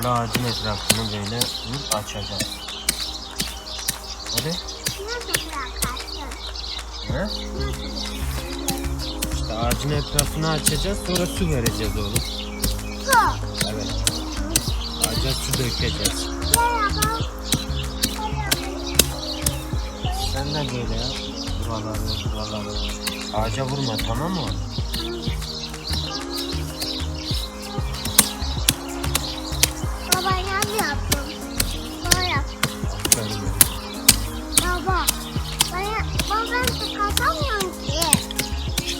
Böyle ağacın etrafını böyle açacağız. Hadi. He? İşte ağacın etrafını açacağız sonra su vereceğiz oğlum. Su. Evet. Ağaca su dökeceğiz. Sen de böyle ya. Buraları buraları. Ağaca vurma tamam mı?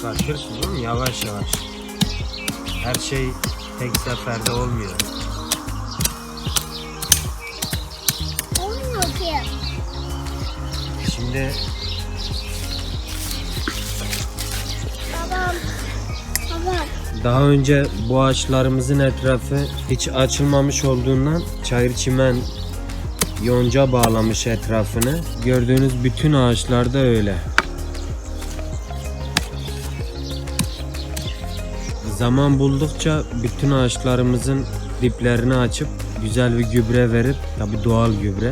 Mi? Yavaş yavaş. Her şey tek seferde olmuyor. Olmuyor ki. Şimdi Babam. Babam. daha önce bu ağaçlarımızın etrafı hiç açılmamış olduğundan çayır çimen yonca bağlamış etrafını. Gördüğünüz bütün ağaçlarda öyle. Zaman buldukça bütün ağaçlarımızın diplerini açıp güzel bir gübre verip tabi doğal gübre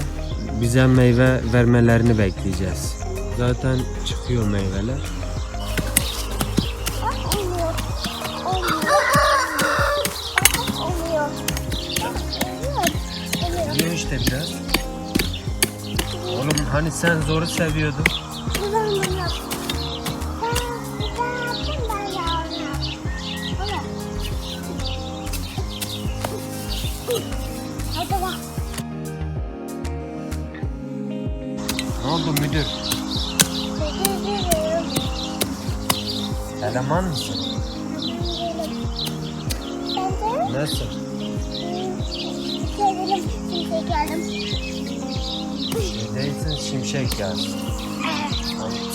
bize meyve vermelerini bekleyeceğiz. Zaten çıkıyor meyveler. Yiyor işte biraz. Oğlum hani sen zoru seviyordun. Oldu müdür? Eleman mısın? Nasıl? Değilsin şimşek yani.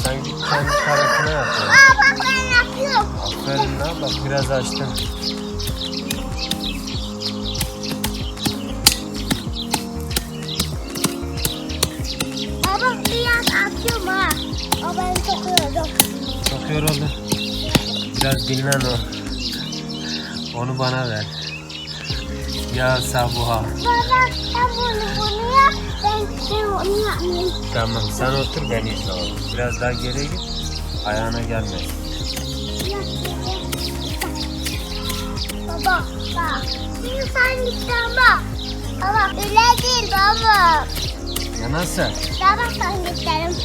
Sen git kendi tarafına yap. Aa bak ben yapıyorum. Aferin la bak biraz açtın. Çok yoruldu. Biraz dinlen o. Onu bana ver. Ya Sabuha. Baba sen bunu bunu yap. Ben, ben onu yapmayayım. Tamam sen otur ben izle oğlum. Biraz daha geri git. Ayağına gelme. Baba bak. Şimdi sen git baba. Baba öyle değil baba. Ya nasıl? Baba sen gidelim.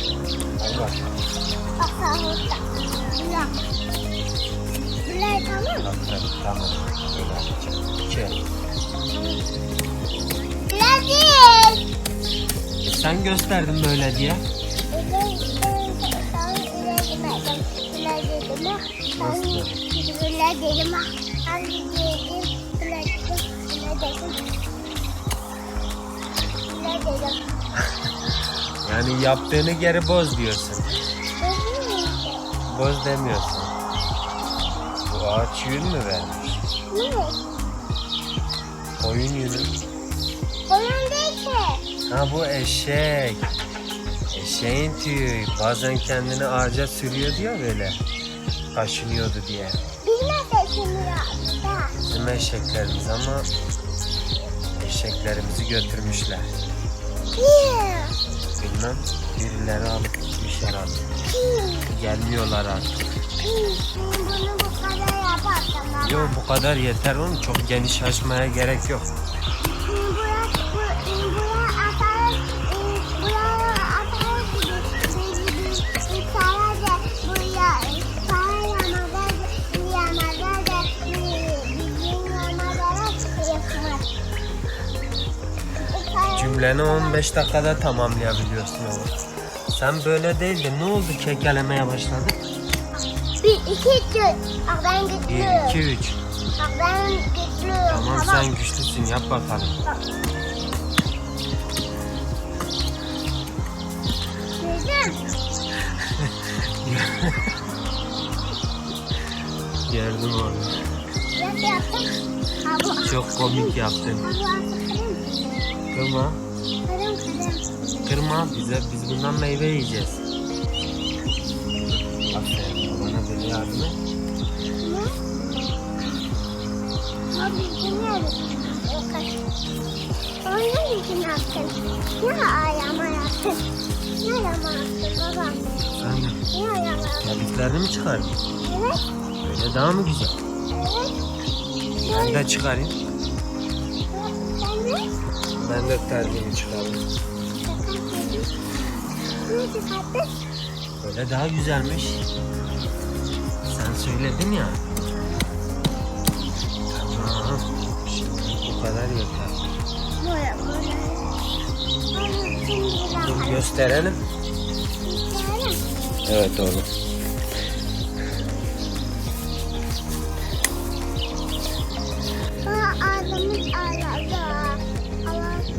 Hadi bak. Bak sen burada. Tamam. Tamam. Yapacağım. Değil. E sen gösterdin böyle diye. Yani yaptığını geri boz diyorsun. Boz demiyorsun. Bu ağaç yün mü vermiş? Koyun yünü. Ha bu eşek. Eşeğin tüyü. Bazen kendini ağaca sürüyor diyor böyle. Kaşınıyordu diye. Bizim eşeklerimiz ama eşeklerimizi götürmüşler. Bilmem birileri alıp gitmişler artık. Gelmiyorlar artık. Bunu bu kadar yaparsam baba. Yok bu kadar yeter oğlum. Çok geniş açmaya gerek yok. Cümleni 15 dakikada tamamlayabiliyorsun oğlum. Sen böyle değildin. Ne oldu kekelemeye başladın? Bir, iki, üç. Bak ben 1, güçlüyüm. 2, 3. Bak ben güçlüyüm. Tamam sen güçlüsün yap bakalım. Güçlüyüm. Gördüm? Ha bu. Çok komik yaptın. Kırma. Kırım kırım. Kırma bize. Biz bundan meyve yiyeceğiz. Aferin. Bana böyle yardım et. Abi bilmiyorum. Onun için yaptın. Ne ayağıma yaptın? Ne ayağıma yaptın babam? Ne ayağıma yaptın? terliklerini mi çıkardın? Evet, Öyle daha mı güzel? evet. Ben de çıkarayım. Sen de? Ben de çıkarayım. Böyle daha güzelmiş. Sen söyledin ya. Tamam. Şimdi bu kadar yeter. Böyle böyle. Dur gösterelim. Evet oğlum.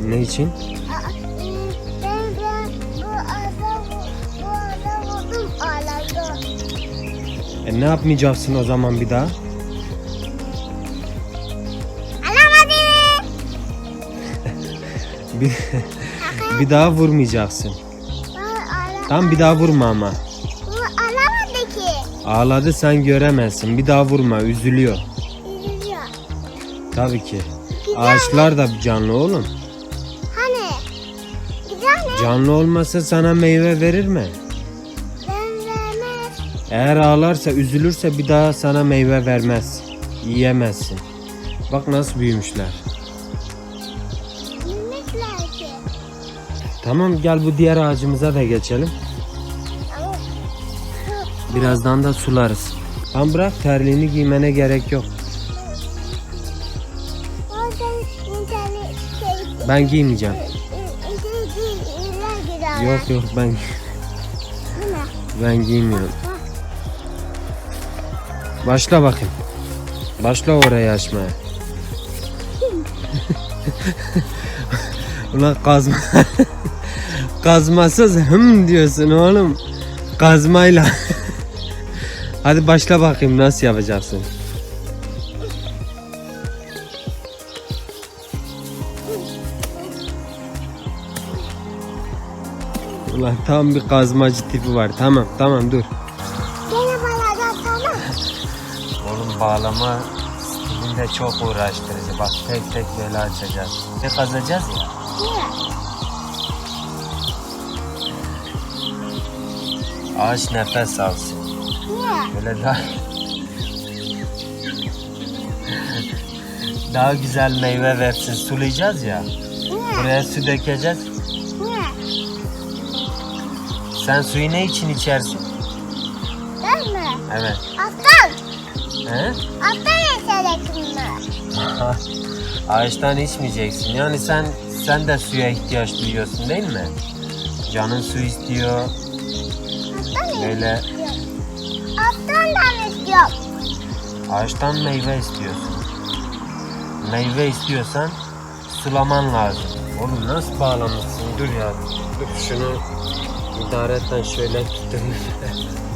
Ne için? E ne yapmayacaksın o zaman bir daha? Alamadın. Bir, bir daha vurmayacaksın. Tam bir daha vurma ama. Alamadı ki. Ağladı sen göremezsin. Bir daha vurma üzülüyor. Üzülüyor. Tabii ki. Ağaçlar da canlı oğlum. Hani? Tane Canlı olmasa sana meyve verir mi? Eğer ağlarsa üzülürse bir daha sana meyve vermez. Yiyemezsin. Bak nasıl büyümüşler. Ki. Tamam gel bu diğer ağacımıza da geçelim. Birazdan da sularız. Tam bırak terliğini giymene gerek yok. Ben giymeyeceğim. Yok yok ben ben giymiyorum. Başla bakayım. Başla orayı açmaya. Ulan kazma. Kazmasız hım diyorsun oğlum. Kazmayla. Hadi başla bakayım nasıl yapacaksın. Ulan tam bir kazmacı tipi var. Tamam tamam dur. Bağlama stilinde çok uğraştırıcı. Bak tek tek böyle açacağız. Ne kazacağız ya. Niye? Ağaç nefes alsın. Niye? Böyle daha... daha güzel meyve versin. Sulayacağız ya. Niye? Buraya su dökeceğiz. Niye? Sen suyu ne için içersin? Ben mi? Evet. He? Yetenekim mi? Ağaçtan içmeyeceksin. Yani sen sen de suya ihtiyaç duyuyorsun değil mi? Canın su istiyor. Aslan Böyle istiyorum. Aslandan istiyorum. ağaçtan meyve istiyorsun. Meyve istiyorsan sulaman lazım. Oğlum nasıl bağlamışsın? Dur ya. Dur şunu idaretten şöyle tutayım.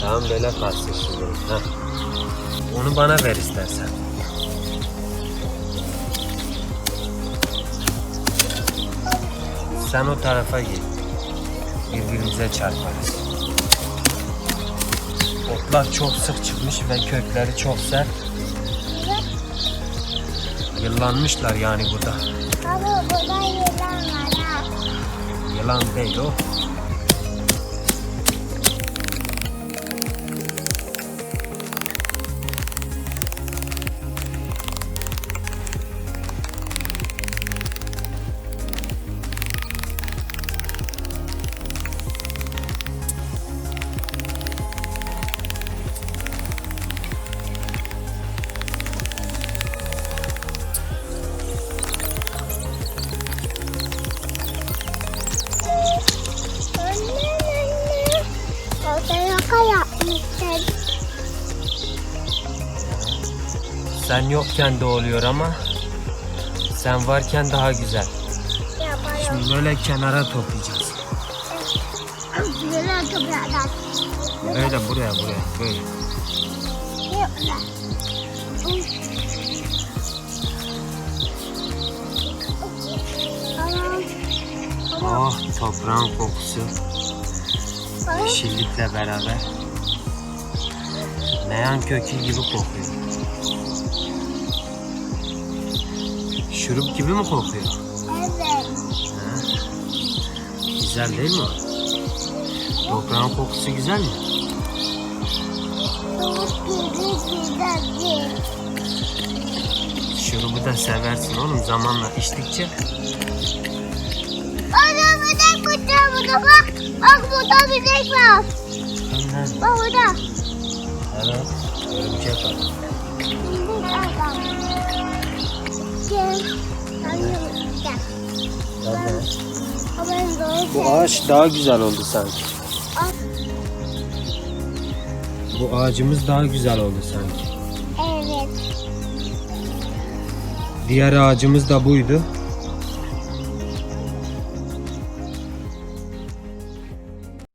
Tamam böyle kalsın şimdi. Heh. Onu bana ver istersen. Sen o tarafa git. Birbirimize çarparız. Otlar çok sık çıkmış ve kökleri çok sert. Yıllanmışlar yani burada. Baba burada yılan var ha. Yılan değil o. yokken de oluyor ama sen varken daha güzel. Şimdi böyle kenara toplayacağız. Böyle buraya buraya böyle. Oh toprağın kokusu yeşillikle beraber. Meyan kökü gibi kokuyor. Şurup gibi mi kokuyor? Evet. Ha? Güzel değil mi? Toprağın kokusu güzel mi? Şurubu da seversin oğlum zamanla içtikçe. Ana de burada burada bak. Bak burada bir de var. Benden. Bak burada. Evet. Örümcek adam. Bir adam. Gel. Ben Bu ağaç daha güzel oldu sanki. Bu ağacımız daha güzel oldu sanki. Evet. Diğer ağacımız da buydu.